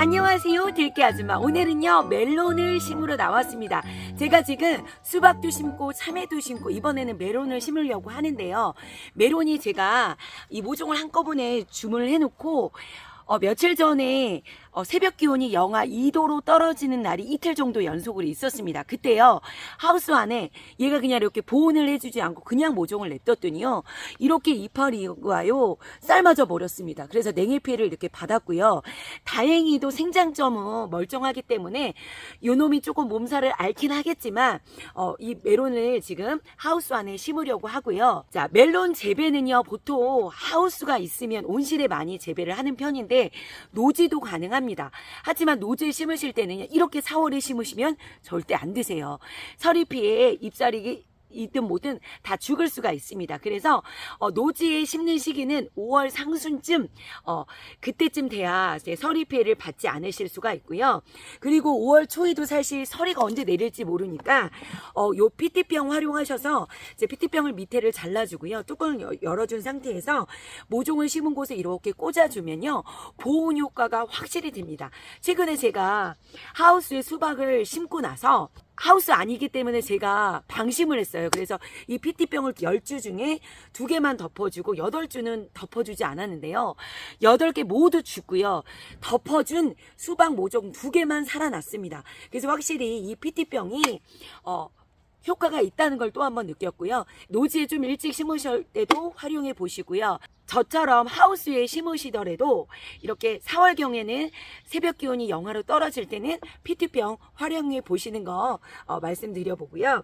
안녕하세요 들깨 아줌마. 오늘은요 멜론을 심으러 나왔습니다. 제가 지금 수박도 심고 참외도 심고 이번에는 멜론을 심으려고 하는데요. 멜론이 제가 이 모종을 한꺼번에 주문을 해놓고 어, 며칠 전에 어, 새벽 기온이 영하 2도로 떨어지는 날이 이틀 정도 연속으로 있었습니다. 그때요 하우스 안에 얘가 그냥 이렇게 보온을 해주지 않고 그냥 모종을 냅뒀더니요 이렇게 이파리 와요 삶아져 버렸습니다. 그래서 냉해 피해를 이렇게 받았고요. 다행히도 생장점은 멀쩡하기 때문에 요놈이 조금 몸살을 앓긴 하겠지만 어, 이 멜론을 지금 하우스 안에 심으려고 하고요. 자 멜론 재배는요 보통 하우스가 있으면 온실에 많이 재배를 하는 편인데 노지도 가능 합니다. 하지만 노지에 심으실 때는 이렇게 4월에 심으시면 절대 안 되세요. 서리 피해 잎사리 이든 뭐든 다 죽을 수가 있습니다. 그래서 어, 노지에 심는 시기는 5월 상순쯤 어, 그때쯤 돼야 이제 서리 피해를 받지 않으실 수가 있고요. 그리고 5월 초에도 사실 서리가 언제 내릴지 모르니까 어, 요 PT병 활용하셔서 이제 PT병을 밑에를 잘라주고요. 뚜껑을 여- 열어준 상태에서 모종을 심은 곳에 이렇게 꽂아주면요 보온 효과가 확실히 됩니다. 최근에 제가 하우스에 수박을 심고 나서 하우스 아니기 때문에 제가 방심을 했어요. 그래서 이 PT병을 10주 중에 두 개만 덮어주고 8주는 덮어주지 않았는데요. 8개 모두 죽고요. 덮어준 수박 모종 두 개만 살아났습니다. 그래서 확실히 이 PT병이 어, 효과가 있다는 걸 또 한번 느꼈고요. 노지에 좀 일찍 심으실 때도 활용해 보시고요. 저처럼 하우스에 심으시더라도 이렇게 4월경에는 새벽 기온이 영하로 떨어질 때는 피트병 활용해 보시는 거 어, 말씀드려 보고요.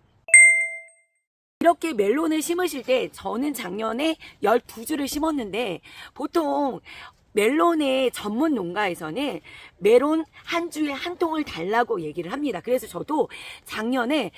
이렇게 멜론을 심으실 때 저는 작년에 12주를 심었는데 보통 멜론의 전문 농가에서는 멜론 한 주에 한 통을 달라고 얘기를 합니다. 그래서 저도 작년에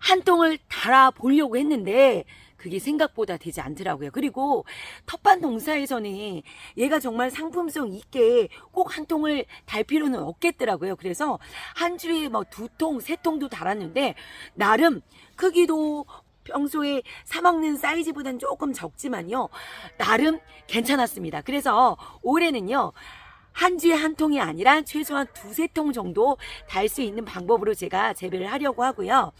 한 통을 달아 보려고 했는데 그게 생각보다 되지 않더라고요. 그리고 텃밭 농사에서는 얘가 정말 상품성 있게 꼭 한 통을 달 필요는 없겠더라고요. 그래서 한 주에 뭐 두 통, 세 통도 달았는데 나름 크기도 평소에 사 먹는 사이즈보다는 조금 적지만요. 나름 괜찮았습니다. 그래서 올해는요. 한 주에 한 통이 아니라 최소한 두세 통 정도 달 수 있는 방법으로 제가 재배를 하려고 하고요.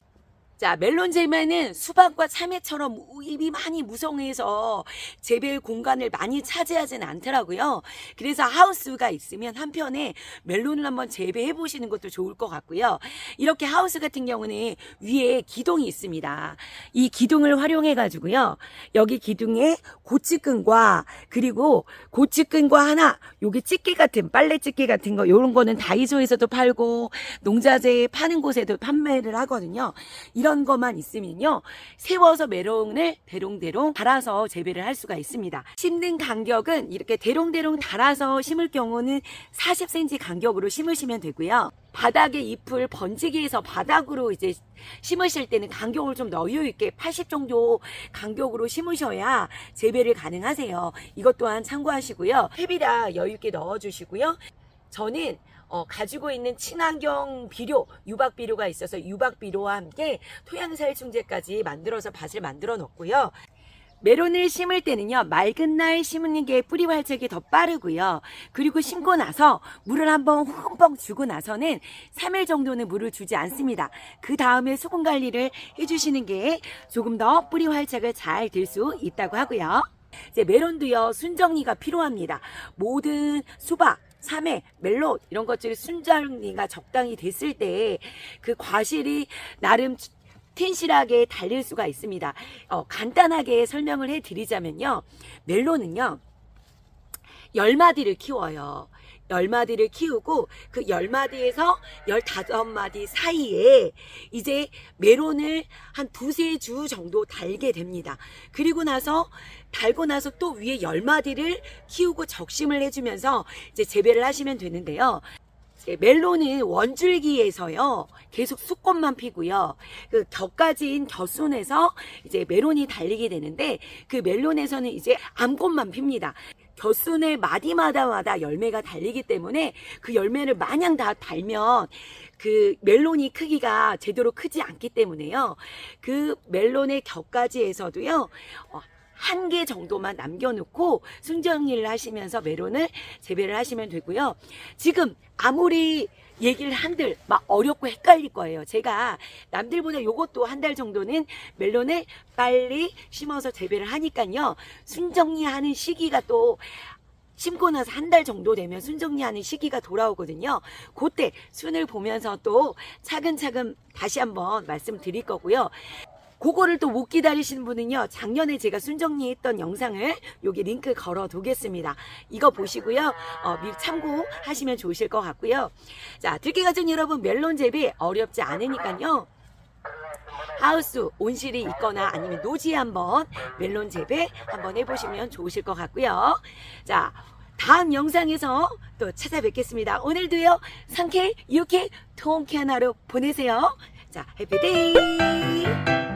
자, 멜론 재배는 수박과 참외처럼 잎이 많이 무성해서 재배 공간을 많이 차지하지는 않더라고요. 그래서 하우스가 있으면 한편에 멜론을 한번 재배해 보시는 것도 좋을 것 같고요. 이렇게 하우스 같은 경우는 위에 기둥이 있습니다. 이 기둥을 활용해 가지고요. 여기 기둥에 고치끈과 그리고 고치끈과 하나 요게 집게 같은 빨래 집게 같은 거 요런 거는 다이소에서도 팔고 농자재 파는 곳에도 판매를 하거든요. 이런 것만 있으면요. 세워서 메롱을 대롱대롱 달아서 재배를 할 수가 있습니다. 심는 간격은 이렇게 대롱대롱 달아서 심을 경우는 40cm 간격으로 심으시면 되고요. 바닥에 잎을 번지게 해서 바닥으로 이제 심으실 때는 간격을 좀 여유 있게 80 정도 간격으로 심으셔야 재배를 가능하세요. 이것 또한 참고하시고요. 탭이라 여유 있게 넣어주시고요. 저는 어, 가지고 있는 친환경 비료, 유박 비료가 있어서 유박 비료와 함께 토양살충제까지 만들어서 밭을 만들어 놓고요. 메론을 심을 때는요, 맑은 날 심는 게 뿌리 활착이 더 빠르고요. 그리고 심고 나서 물을 한번 흠뻑 주고 나서는 3일 정도는 물을 주지 않습니다. 그 다음에 수분 관리를 해주시는 게 조금 더 뿌리 활착을 잘될수 있다고 하고요. 이제 메론도요, 순정리가 필요합니다. 모든 수박, 참외, 멜론 이런 것들이 순정리가 적당히 됐을 때 그 과실이 나름 텐실하게 달릴 수가 있습니다. 어, 간단하게 설명을 해드리자면요. 멜론은요. 열마디를 키워요. 열마디를 키우고 그 열마디에서 열다섯 마디 사이에 이제 메론을 한 두세 주 정도 달게 됩니다. 그리고 나서 달고 나서 또 위에 열마디를 키우고 적심을 해주면서 이제 재배를 하시면 되는데요. 이제 멜론은 원줄기에서요 계속 수꽃만 피고요 그 격가지인 겨순에서 이제 멜론이 달리게 되는데 그 멜론에서는 이제 암꽃만 핍니다. 겨순의 마디마다마다 열매가 달리기 때문에 그 열매를 마냥 다 달면 그 멜론이 크기가 제대로 크지 않기 때문에요. 그 멜론의 격가지에서도요. 어, 한개 정도만 남겨놓고 순정리를 하시면서 메론을 재배를 하시면 되고요. 지금 아무리 얘기를 한들 막 어렵고 헷갈릴 거예요. 제가 남들보다 요것도 한 달 정도는 멜론을 빨리 심어서 재배를 하니까요. 순정리하는 시기가 또 심고 나서 한 달 정도 되면 순 정리하는 시기가 돌아오거든요. 그때 순을 보면서 또 차근차근 다시 한번 말씀드릴 거고요. 그거를 또 못 기다리시는 분은요, 작년에 제가 순정리 했던 영상을 여기 링크 걸어 두겠습니다. 이거 보시고요, 어, 미리 참고하시면 좋으실 것 같고요. 자, 들깨 가족 여러분, 멜론 재배 어렵지 않으니까요. 하우스 온실이 있거나 아니면 노지에 한번 멜론 재배 한번 해보시면 좋으실 것 같고요. 자, 다음 영상에서 또 찾아뵙겠습니다. 오늘도요, 상쾌, 유쾌, 통쾌한 하루 보내세요. 자, 해피데이!